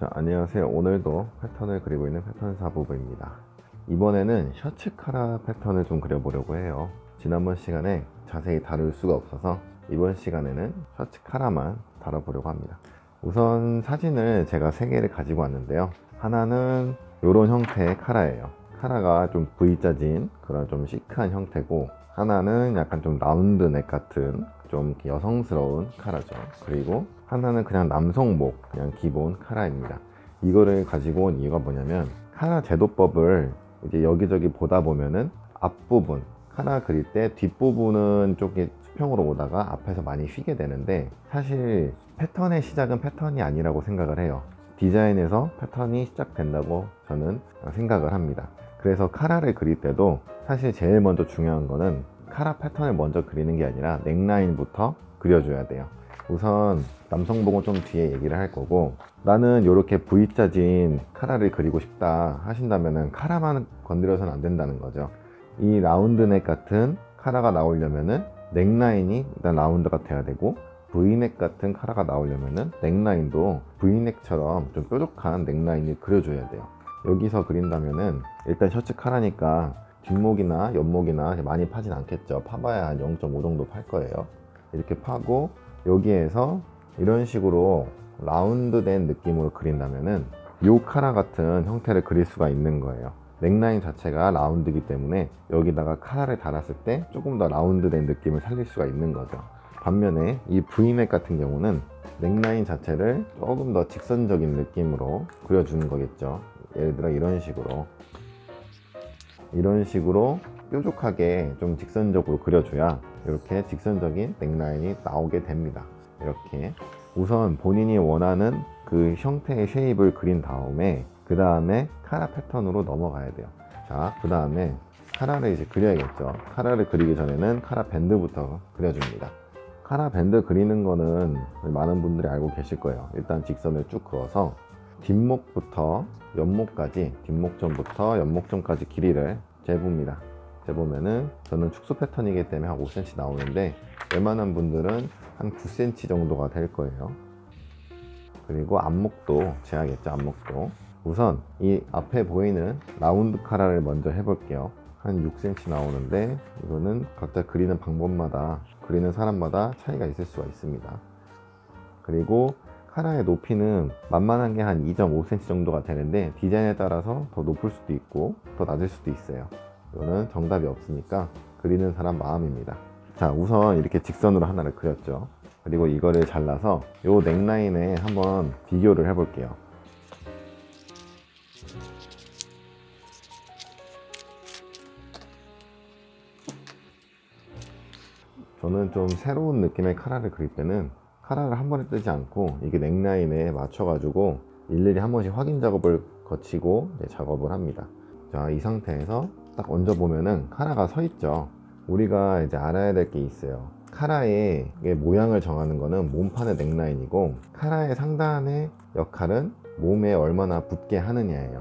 자, 안녕하세요. 오늘도 패턴을 그리고 있는 패턴 사부부입니다. 이번에는 셔츠 카라 패턴을 좀 그려보려고 해요. 지난번 시간에 자세히 다룰 수가 없어서 이번 시간에는 셔츠 카라만 다뤄보려고 합니다. 우선 사진을 제가 세 개를 가지고 왔는데요. 하나는 이런 형태의 카라예요. 카라가 좀 V자진 그런 좀 시크한 형태고 하나는 약간 좀 라운드 넥 같은 좀 여성스러운 카라죠. 그리고 하나는 그냥 남성복 그냥 기본 카라입니다. 이거를 가지고 온 이유가 뭐냐면 카라 제도법을 이제 여기저기 보다 보면은 앞부분 카라 그릴 때 뒷부분은 쪽에 수평으로 오다가 앞에서 많이 휘게 되는데 사실 패턴의 시작은 패턴이 아니라고 생각을 해요. 디자인에서 패턴이 시작된다고 저는 생각을 합니다. 그래서 카라를 그릴 때도 사실 제일 먼저 중요한 거는 카라 패턴을 먼저 그리는 게 아니라 넥라인부터 그려줘야 돼요. 우선 남성복은 좀 뒤에 얘기를 할 거고 나는 이렇게 V자진 카라를 그리고 싶다 하신다면은 카라만 건드려서는 안 된다는 거죠. 이 라운드 넥 같은 카라가 나오려면은 넥라인이 일단 라운드가 돼야 되고 V넥 같은 카라가 나오려면은 넥라인도 V넥처럼 좀 뾰족한 넥라인을 그려줘야 돼요. 여기서 그린다면은 일단 셔츠 카라니까 뒷목이나 옆목이나 많이 파진 않겠죠. 파봐야 한 0.5 정도 팔 거예요. 이렇게 파고 여기에서 이런 식으로 라운드 된 느낌으로 그린다면은 요 카라 같은 형태를 그릴 수가 있는 거예요. 넥라인 자체가 라운드이기 때문에 여기다가 카라를 달았을 때 조금 더 라운드 된 느낌을 살릴 수가 있는 거죠. 반면에 이 V넥 같은 경우는 넥라인 자체를 조금 더 직선적인 느낌으로 그려주는 거겠죠. 예를 들어 이런 식으로 이런 식으로 뾰족하게 좀 직선적으로 그려줘야 이렇게 직선적인 넥라인이 나오게 됩니다. 이렇게 우선 본인이 원하는 그 형태의 쉐입을 그린 다음에 그 다음에 카라 패턴으로 넘어가야 돼요. 자, 그 다음에 카라를 이제 그려야겠죠. 카라를 그리기 전에는 카라 밴드부터 그려줍니다. 카라 밴드 그리는 거는 많은 분들이 알고 계실 거예요. 일단 직선을 쭉 그어서 뒷목부터 옆목까지 뒷목점부터 옆목점까지 길이를 재봅니다. 재보면은 저는 축소 패턴이기 때문에 한 5cm 나오는데 웬만한 분들은 한 9cm 정도가 될 거예요. 그리고 앞목도 재야겠죠. 앞목도 우선 이 앞에 보이는 라운드 카라를 먼저 해볼게요. 한 6cm 나오는데 이거는 각자 그리는 방법마다 그리는 사람마다 차이가 있을 수가 있습니다. 그리고 카라의 높이는 만만한 게 한 2.5cm 정도가 되는데 디자인에 따라서 더 높을 수도 있고 더 낮을 수도 있어요. 이거는 정답이 없으니까 그리는 사람 마음입니다. 자, 우선 이렇게 직선으로 하나를 그렸죠. 그리고 이거를 잘라서 이 넥라인에 한번 비교를 해볼게요. 저는 좀 새로운 느낌의 카라를 그릴 때는 카라를 한 번에 뜨지 않고 이게 넥라인에 맞춰가지고 일일이 한 번씩 확인 작업을 거치고 작업을 합니다. 자, 이 상태에서 딱 얹어 보면은 카라가 서 있죠. 우리가 이제 알아야 될 게 있어요. 카라의 모양을 정하는 거는 몸판의 넥라인이고 카라의 상단의 역할은 몸에 얼마나 붙게 하느냐예요.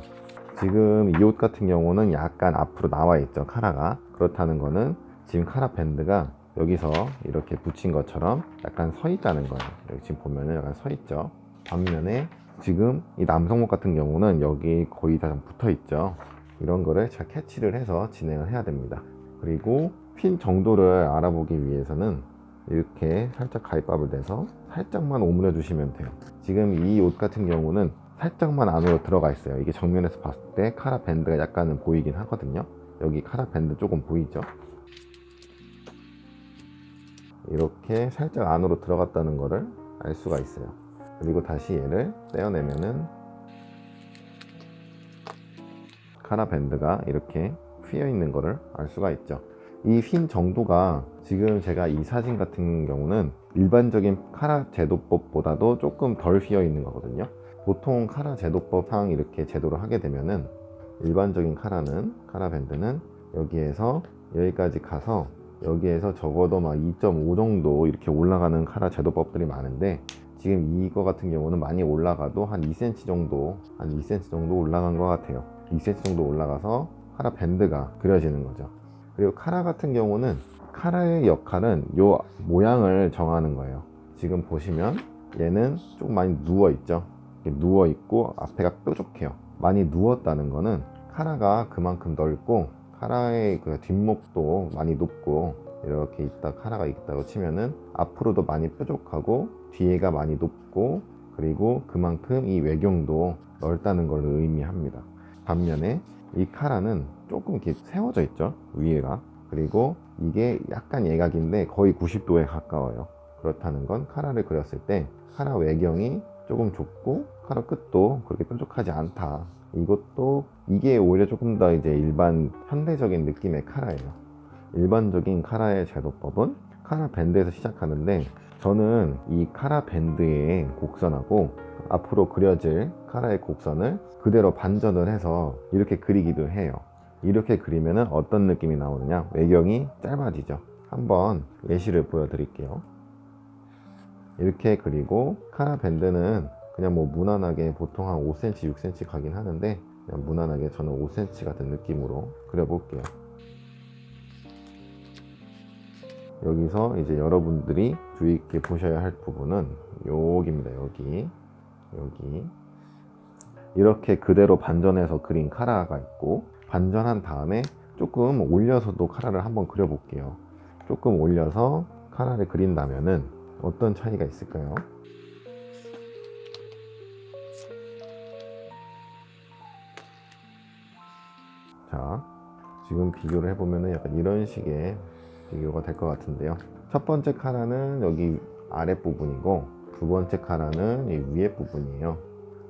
지금 이 옷 같은 경우는 약간 앞으로 나와 있죠. 카라가. 그렇다는 거는 지금 카라 밴드가 여기서 이렇게 붙인 것처럼 약간 서 있다는 거예요. 여기 지금 보면은 약간 서 있죠. 반면에 지금 이 남성복 같은 경우는 여기 거의 다 붙어 있죠. 이런 거를 잘 캐치를 해서 진행을 해야 됩니다. 그리고 핀 정도를 알아보기 위해서는 이렇게 살짝 가위밥을 내서 살짝만 오므려 주시면 돼요. 지금 이 옷 같은 경우는 살짝만 안으로 들어가 있어요. 이게 정면에서 봤을 때 카라 밴드가 약간은 보이긴 하거든요. 여기 카라 밴드 조금 보이죠? 이렇게 살짝 안으로 들어갔다는 거를 알 수가 있어요. 그리고 다시 얘를 떼어내면은 카라 밴드가 이렇게 휘어 있는 거를 알 수가 있죠. 이 휜 정도가 지금 제가 이 사진 같은 경우는 일반적인 카라 제도법보다도 조금 덜 휘어 있는 거거든요. 보통 카라 제도법상 이렇게 제도를 하게 되면은 일반적인 카라는 카라 밴드는 여기에서 여기까지 가서 여기에서 적어도 막 2.5 정도 이렇게 올라가는 카라 제도법들이 많은데 지금 이거 같은 경우는 많이 올라가도 한 2cm 정도 한 2cm 정도 올라간 것 같아요. 2cm 정도 올라가서 카라 밴드가 그려지는 거죠. 그리고 카라 같은 경우는 카라의 역할은 요 모양을 정하는 거예요. 지금 보시면 얘는 조금 많이 누워 있죠. 누워 있고 앞에가 뾰족해요. 많이 누웠다는 거는 카라가 그만큼 넓고 카라의 그 뒷목도 많이 높고 이렇게 있다 카라가 있다고 치면은 앞으로도 많이 뾰족하고 뒤에가 많이 높고 그리고 그만큼 이 외경도 넓다는 걸 의미합니다. 반면에 이 카라는 조금 이렇게 세워져 있죠 위에가 그리고 이게 약간 예각인데 거의 90도에 가까워요. 그렇다는 건 카라를 그렸을 때 카라 외경이 조금 좁고 카라 끝도 그렇게 뾰족하지 않다. 이것도 이게 오히려 조금 더 이제 일반 현대적인 느낌의 카라예요. 일반적인 카라의 제도법은 카라 밴드에서 시작하는데 저는 이 카라 밴드의 곡선하고 앞으로 그려질 카라의 곡선을 그대로 반전을 해서 이렇게 그리기도 해요. 이렇게 그리면 어떤 느낌이 나오느냐? 외경이 짧아지죠. 한번 예시를 보여드릴게요. 이렇게 그리고 카라 밴드는 그냥 뭐 무난하게 보통 한 5cm, 6cm 가긴 하는데 그냥 무난하게 저는 5cm 같은 느낌으로 그려볼게요. 여기서 이제 여러분들이 주의 있게 보셔야 할 부분은 여기입니다. 여기 여기 이렇게 그대로 반전해서 그린 카라가 있고 반전한 다음에 조금 올려서도 카라를 한번 그려볼게요. 조금 올려서 카라를 그린다면은 어떤 차이가 있을까요? 자, 지금 비교를 해보면은 약간 이런 식의 비교가 될 것 같은데요. 첫 번째 카라는 여기 아랫부분이고 두 번째 카라는 이 위에 부분이에요.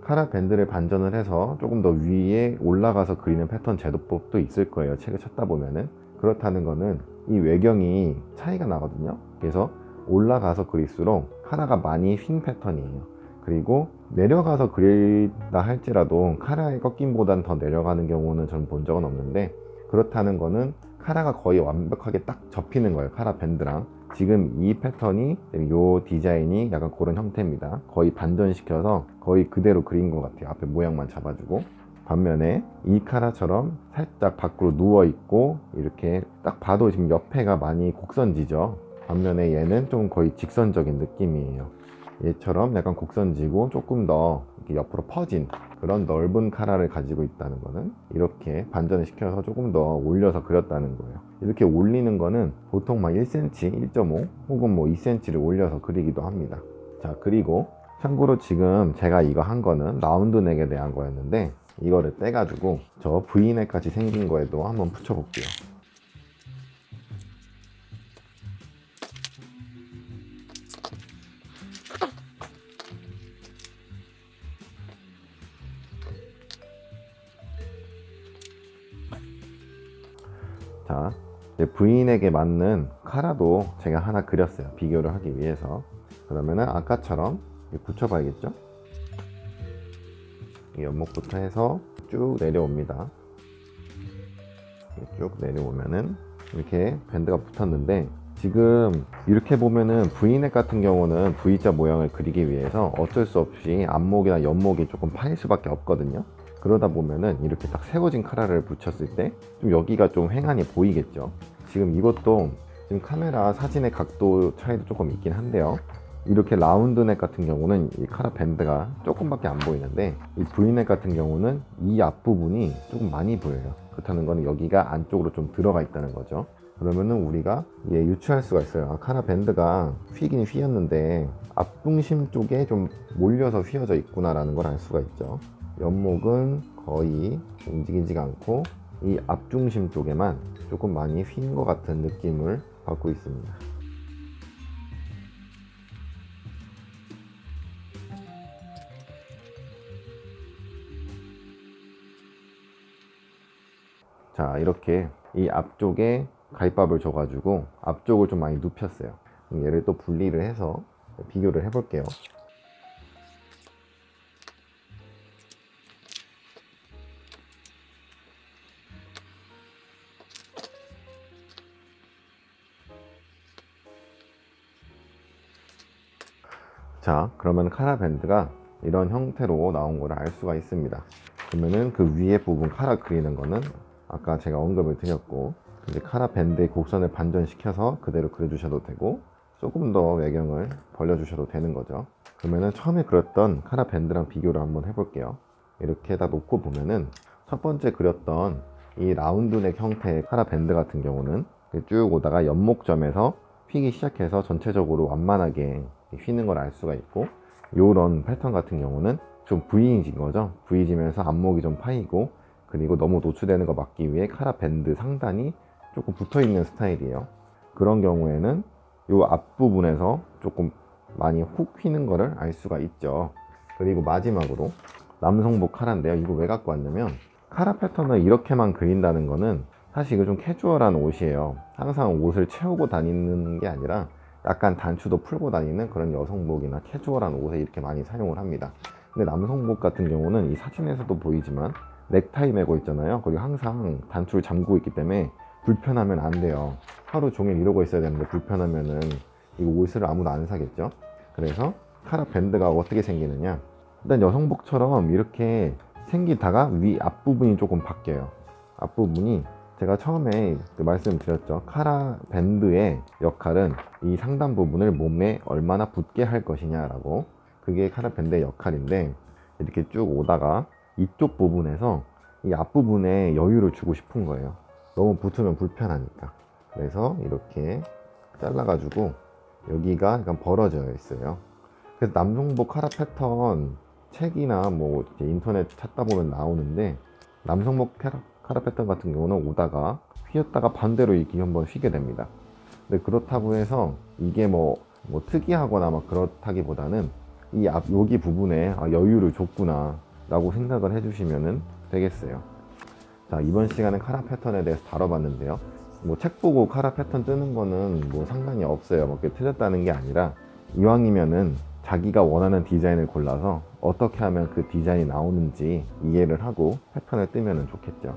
카라 밴드를 반전을 해서 조금 더 위에 올라가서 그리는 패턴 제도법도 있을 거예요. 책을 찾다 보면은. 그렇다는 거는 이 외경이 차이가 나거든요. 그래서 올라가서 그릴수록 카라가 많이 휜 패턴이에요. 그리고 내려가서 그린다 할지라도 카라의 꺾임보다는 더 내려가는 경우는 저는 본 적은 없는데 그렇다는 거는 카라가 거의 완벽하게 딱 접히는 거예요. 카라 밴드랑. 지금 이 패턴이 이 디자인이 약간 그런 형태입니다. 거의 반전시켜서 거의 그대로 그린 것 같아요. 앞에 모양만 잡아주고. 반면에 이 카라처럼 살짝 밖으로 누워 있고 이렇게 딱 봐도 지금 옆에가 많이 곡선지죠. 반면에 얘는 좀 거의 직선적인 느낌이에요. 얘처럼 약간 곡선지고 조금 더 옆으로 퍼진 그런 넓은 카라를 가지고 있다는 거는 이렇게 반전을 시켜서 조금 더 올려서 그렸다는 거예요. 이렇게 올리는 거는 보통 막 1cm, 1.5 혹은 뭐 2cm를 올려서 그리기도 합니다. 자, 그리고 참고로 지금 제가 이거 한 거는 라운드 넥에 대한 거였는데 이거를 떼가지고 저 V넥 같이 생긴 거에도 한번 붙여볼게요. 자, 부인에게 맞는 카라도 제가 하나 그렸어요. 비교를 하기 위해서. 그러면은 아까처럼 붙여봐야겠죠? 이 연목부터 해서 쭉 내려옵니다. 쭉 내려오면은 이렇게 밴드가 붙었는데 지금 이렇게 보면은 V넥 같은 경우는 V자 모양을 그리기 위해서 어쩔 수 없이 앞목이나 옆목이 조금 파일 수밖에 없거든요. 그러다 보면은 이렇게 딱 세워진 카라를 붙였을 때 좀 여기가 좀 횡하니 보이겠죠. 지금 이것도 지금 카메라 사진의 각도 차이도 조금 있긴 한데요. 이렇게 라운드 넥 같은 경우는 이 카라 밴드가 조금밖에 안 보이는데 이 V넥 같은 경우는 이 앞부분이 조금 많이 보여요. 그렇다는 건 여기가 안쪽으로 좀 들어가 있다는 거죠. 그러면은 우리가 예, 유추할 수가 있어요. 아, 카라 밴드가 휘긴 휘었는데 앞중심 쪽에 좀 몰려서 휘어져 있구나 라는 걸 알 수가 있죠. 옆목은 거의 움직이지가 않고 이 앞중심 쪽에만 조금 많이 휜 것 같은 느낌을 받고 있습니다. 자 이렇게 이 앞쪽에 가입밥을 줘가지고 앞쪽을 좀 많이 눕혔어요. 얘를 또 분리를 해서 비교를 해볼게요. 자, 그러면 카라 밴드가 이런 형태로 나온 걸알 수가 있습니다. 그러면은 그 위에 부분 카라 그리는 거는 아까 제가 언급을 드렸고, 이제 카라 밴드의 곡선을 반전시켜서 그대로 그려주셔도 되고, 조금 더 외경을 벌려주셔도 되는 거죠. 그러면은 처음에 그렸던 카라 밴드랑 비교를 한번 해볼게요. 이렇게 다 놓고 보면은 첫 번째 그렸던 이 라운드넥 형태의 카라 밴드 같은 경우는 쭉 오다가 연목점에서 휘기 시작해서 전체적으로 완만하게 휘는 걸 알 수가 있고 요런 패턴 같은 경우는 좀 V인 거죠. V지면서 앞목이 좀 파이고 그리고 너무 노출되는 거 막기 위해 카라 밴드 상단이 조금 붙어 있는 스타일이에요. 그런 경우에는 요 앞부분에서 조금 많이 훅 휘는 거를 알 수가 있죠. 그리고 마지막으로 남성복 카라인데요. 이거 왜 갖고 왔냐면 카라 패턴을 이렇게만 그린다는 거는 사실 이거 좀 캐주얼한 옷이에요. 항상 옷을 채우고 다니는 게 아니라 약간 단추도 풀고 다니는 그런 여성복이나 캐주얼한 옷에 이렇게 많이 사용을 합니다. 근데 남성복 같은 경우는 이 사진에서도 보이지만 넥타이 메고 있잖아요. 거기 항상 단추를 잠그고 있기 때문에 불편하면 안 돼요. 하루 종일 이러고 있어야 되는데 불편하면은 이 옷을 아무도 안 사겠죠. 그래서 카라 밴드가 어떻게 생기느냐. 일단 여성복처럼 이렇게 생기다가 위 앞부분이 조금 바뀌어요. 앞부분이 제가 처음에 그 말씀드렸죠. 카라 밴드의 역할은 이 상단 부분을 몸에 얼마나 붙게 할 것이냐라고. 그게 카라 밴드의 역할인데 이렇게 쭉 오다가 이쪽 부분에서 이 앞부분에 여유를 주고 싶은 거예요. 너무 붙으면 불편하니까. 그래서 이렇게 잘라가지고 여기가 약간 벌어져 있어요. 그래서 남성복 카라 패턴 책이나 뭐 인터넷 찾다 보면 나오는데 남성복 카라, 카라 패턴 같은 경우는 오다가 휘었다가 반대로 이렇게 한번 휘게 됩니다. 근데 그렇다고 해서 이게 뭐, 뭐 특이하거나 막 그렇다기보다는 이 앞 여기 부분에 아, 여유를 줬구나 라고 생각을 해주시면 되겠어요. 자 이번 시간은 카라 패턴에 대해서 다뤄봤는데요. 뭐 책 보고 카라 패턴 뜨는 거는 뭐 상관이 없어요. 뭐 그게 틀렸다는 게 아니라 이왕이면은 자기가 원하는 디자인을 골라서 어떻게 하면 그 디자인이 나오는지 이해를 하고 패턴을 뜨면 좋겠죠.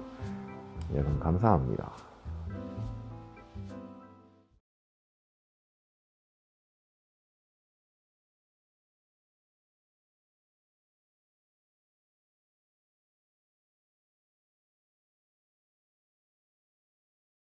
예, 그럼 감사합니다.